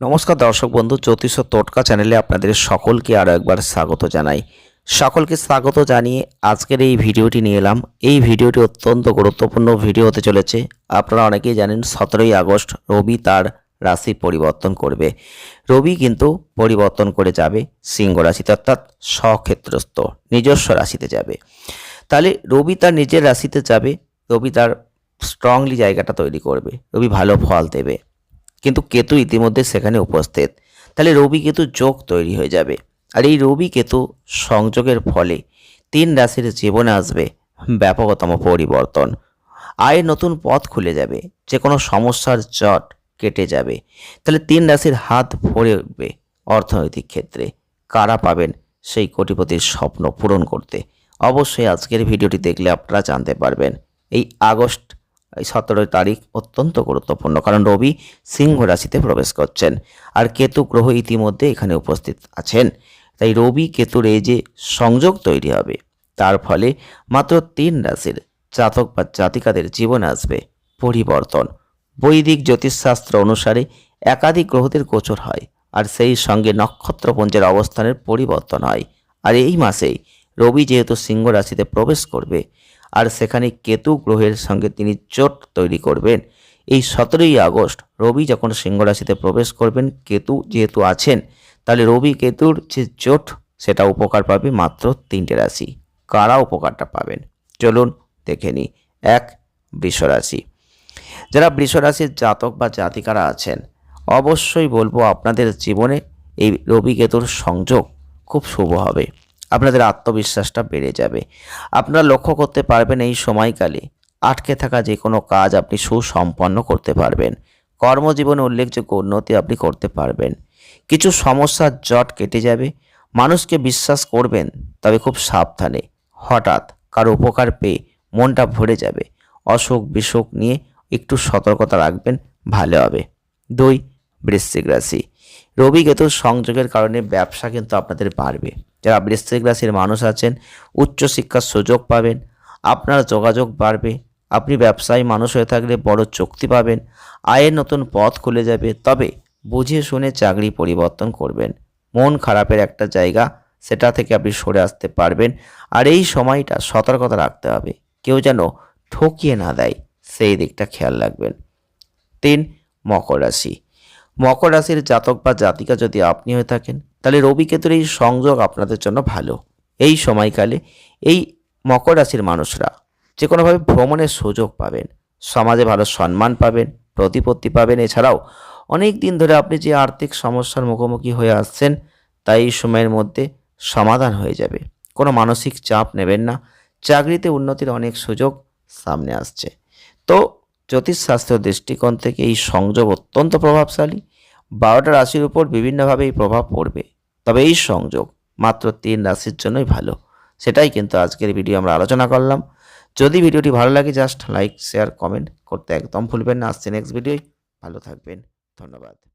নমস্কার দর্শক বন্ধু, জ্যোতিষ টোটকা চ্যানেলে আপনাদের সকলকে আরও একবার স্বাগত জানাই। সকলকে স্বাগত জানিয়ে আজকের এই ভিডিওটি নিয়ে এলাম। এই ভিডিওটি অত্যন্ত গুরুত্বপূর্ণ ভিডিও হতে চলেছে। আপনারা অনেকেই জানেন, সতেরোই আগস্ট রবি তার রাশি পরিবর্তন করবে। রবি কিন্তু পরিবর্তন করে যাবে সিংহ রাশিতে, অর্থাৎ স্বক্ষেত্রস্থ নিজস্ব রাশিতে যাবে। তাহলে রবি তার নিজের রাশিতে যাবে, রবি তার স্ট্রংলি জায়গাটা তৈরি করবে। রবি ভালো ফল দেবে। কিন্তু কেতু ইতিমধ্যে সেখানে উপস্থিত। তাহলে রবি কেতু যোগ তৈরি হয়ে যাবে। আর এই রবি কেতু সংযোগের ফলে তিন রাশির জীবনে আসবে ব্যাপকতম পরিবর্তন। আয়ের নতুন পথ খুলে যাবে যে কোনো সমস্যার জট কেটে যাবে। তাহলে তিন রাশির হাত ভরে উঠবে অর্থনৈতিক ক্ষেত্রে। কারা পাবেন সেই কোটিপতির স্বপ্ন পূরণ করতে? অবশ্যই আজকের ভিডিওটি দেখলে আপনারা জানতে পারবেন। এই আগস্ট এই সতেরো তারিখ অত্যন্ত গুরুত্বপূর্ণ, কারণ রবি সিংহ রাশিতে প্রবেশ করছেন আর কেতু গ্রহ ইতিমধ্যে এখানে উপস্থিত আছেন। তাই রবি কেতুর এই যে সংযোগ তৈরি হবে, তার ফলে মাত্র তিন রাশির জাতক বা জাতিকাদের জীবনে আসবে পরিবর্তন। বৈদিক জ্যোতিষশাস্ত্র অনুসারে একাধিক গ্রহদের গোচর হয় আর সেই সঙ্গে নক্ষত্রপুঞ্জের অবস্থানের পরিবর্তন হয়। আর এই মাসেই রবি যেহেতু সিংহ রাশিতে প্রবেশ করবে আর সেখানে কেতু গ্রহের সঙ্গে তিনি জোট তৈরি করবেন। এই সতেরোই আগস্ট রবি যখন সিংহ রাশিতে প্রবেশ করবেন, কেতু যেহেতু আছেন, তাহলে রবি কেতুর যে জোট সেটা উপকার পাবে মাত্র তিনটে রাশি। কারা উপকারটা পাবেন? চলুন দেখে নিই। এক, বৃষ রাশি। যারা বৃষ রাশির জাতক বা জাতিকারা আছেন, অবশ্যই বলব আপনাদের জীবনে এই রবি কেতুর সংযোগ খুব শুভ হবে। আপনাদের আত্মবিশ্বাসটা বেড়ে যাবে। আপনারা লক্ষ্য করতে পারবেন এই সময়কালে আটকে থাকা যে কোনো কাজ আপনি সুসম্পন্ন করতে পারবেন। কর্মজীবনে উল্লেখযোগ্য উন্নতি আপনি করতে পারবেন। কিছু সমস্যার জট কেটে যাবে। মানুষকে বিশ্বাস করবেন, তবে খুব সাবধানে। হঠাৎ কারও উপকার পেয়ে মনটা ভরে যাবে। অসুখ বিসুখ নিয়ে একটু সতর্কতা রাখবেন, ভালো হবে। দুই, বৃশ্চিক রাশি। রবি কেতুর সংযোগের কারণে ব্যবসা কিন্তু আপনাদের বাড়বে। যারা বৃশ্চিক রাশির মানুষ আছেন, উচ্চশিক্ষার সুযোগ পাবেন, আপনার যোগাযোগ বাড়বে, আপনি ব্যবসায়ী মানুষ হয়ে থাকলে বড় চুক্তি পাবেন, আয়ের নতুন পথ খুলে যাবে, তবে বুঝে শুনে চাকরি পরিবর্তন করবেন। মন খারাপের একটা জায়গা, সেটা থেকে আপনি সরে আসতে পারবেন, আর এই সময়টা সতর্কতা রাখতে হবে, কেউ যেন ঠকিয়ে না দেয়, সেই দিকটা খেয়াল রাখবেন। তিন, মকর রাশি। মকর রাশির জাতক বা জাতিকা যদি আপনি হয়ে থাকেন, তাহলে রবি কেতুর এই সংযোগ আপনাদের জন্য ভালো। এই সময়কালে এই মকর রাশির মানুষরা যে কোনোভাবে ভ্রমণের সুযোগ পাবেন, সমাজে ভালো সম্মান পাবেন, প্রতিপত্তি পাবেন। এছাড়াও অনেক দিন ধরে আপনি যে আর্থিক সমস্যার মুখোমুখি হয়ে আসছেন তাই এই সময়ের মধ্যে সমাধান হয়ে যাবে। কোনো মানসিক চাপ নেবেন না। চাকরিতে উন্নতির অনেক সুযোগ সামনে আসছে। তো জ্যোতিষশাস্ত্রের দৃষ্টিকোণ থেকে এই সংযোগ অত্যন্ত প্রভাবশালী। বারোটা রাশির উপর বিভিন্নভাবে এই প্রভাব পড়বে। তবে এই সংযোগ মাত্র তিন রাশির জন্যই ভালো। সেটাই কিন্তু আজকের ভিডিও আমরা আলোচনা করলাম। যদি ভিডিওটি ভালো লাগে, জাস্ট লাইক, শেয়ার, কমেন্ট করতে একদম ভুলবেন না। আসছে নেক্সট ভিডিওই ভালো থাকবেন। ধন্যবাদ।